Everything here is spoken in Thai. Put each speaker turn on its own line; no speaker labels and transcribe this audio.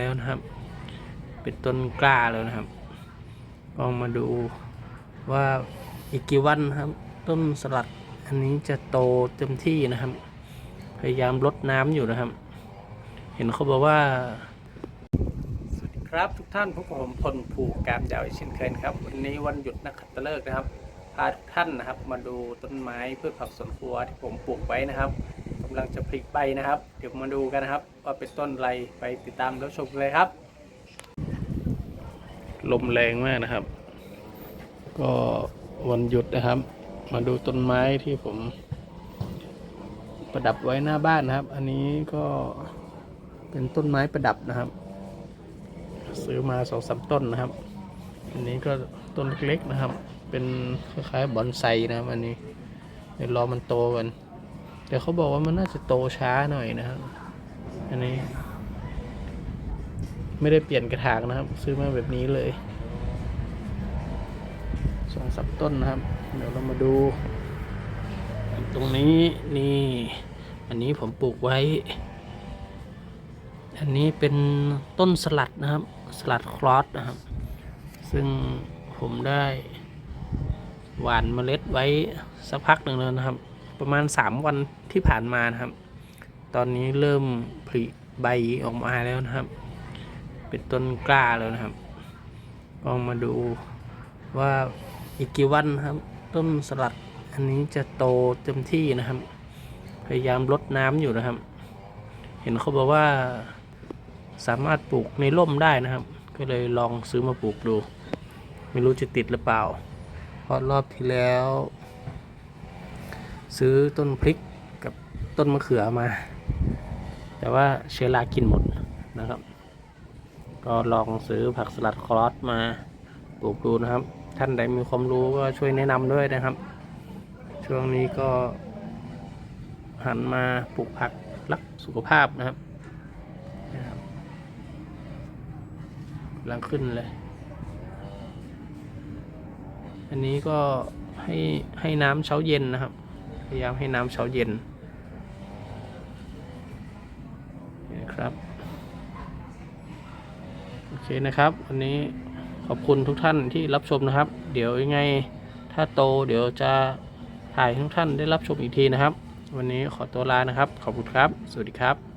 แล้วนะครับ เป็นต้นกล้าแล้วนะครับลองมาดูว่าอีกกี่วันนะครับ ต้นสลัดอันนี้จะโตเต็มที่นะครับ พยายามลดน้ำอยู่นะครับ เห็นเขาบอกว่า สวัสดีครับทุกท่านพบกับผมพลผูกการยาวอีกเช่นเคยนะครับ วันนี้วันหยุดนักขัตฤกษ์นะครับพาทุกท่านนะครับ มาดูต้นไม้พืชผักสวนครัวที่ผมปลูกไว้นะครับำลังจะผลิใบนะครับ เดี๋ยวมาดูกันนะครับ ว่าเป็นต้นอะไรไปติดตามรับชมเลยครับ ลมแรงมากนะครับ ก็วันหยุดนะครับ มาดูต้นไม้ที่ผม ประดับไว้หน้าบ้านนะครับ อันนี้ก็เป็นต้นไม้ประดับนะครับ ซื้อมาสองสามต้นนะครับ อันนี้ก็ต้นเล็กๆนะครับ เป็นคล้ายๆบอนไซนะครับอันนี้เดี๋ยวรอมันโตกัน แต่เขาบอกว่ามันน่าจะโตช้าหน่อยนะครับ อันนี้ ไม่ได้เปลี่ยนกระถางนะครับ ซื้อมาแบบนี้เลยสองสับต้นนะครับ เดี๋ยวเรามาดู ตรงนี้นี่ อันนี้ผมปลูกไว้ อันนี้เป็นต้นสลัดนะครับ สลัดคลอสนะครับ ซึ่งผมได้ หว่านเมล็ดไว้สักพักหนึ่งแล้วนะครับ ประมาณ 3 วันที่ผ่านมานะครับ ตอนนี้เริ่มผลิใบออกมาแล้วนะครับ เป็นต้นกล้าแล้วนะครับลองมาดูว่าอีกกี่วันครับ ต้นสลัดอันนี้จะโตเต็มที่นะครับ พยายามลดน้ำอยู่นะครับ เห็นเขาบอกว่าสามารถปลูกในร่มได้นะครับ ก็เลยลองซื้อมาปลูกดู ไม่รู้จะติดหรือเปล่า เพราะรอบที่แล้ว ซื้อต้นพริกกับต้นมะเขือมา แต่ว่าเชื้อรากินหมดนะครับ ก็ลองซื้อผักสลัดคลอสมาปลูกดูนะครับ ท่านใดมีความรู้ก็ช่วยแนะนำด้วยนะครับ ช่วงนี้ก็หันมาปลูกผักรักสุขภาพนะครับนะครับกำลังขึ้นเลย อันนี้ก็ให้ให้น้ำเช้าเย็นนะครับ ยายามให้น้ำเช้าเย็นนะครับโอเคนะครับ วันนี้ขอบคุณทุกท่านที่รับชมนะครับ เดี๋ยวยังไงถ้าโตเดี๋ยวจะถ่ายให้ทุกท่านได้รับชมอีกทีนะครับ วันนี้ขอตัวลานะครับ ขอบคุณครับ สวัสดีครับ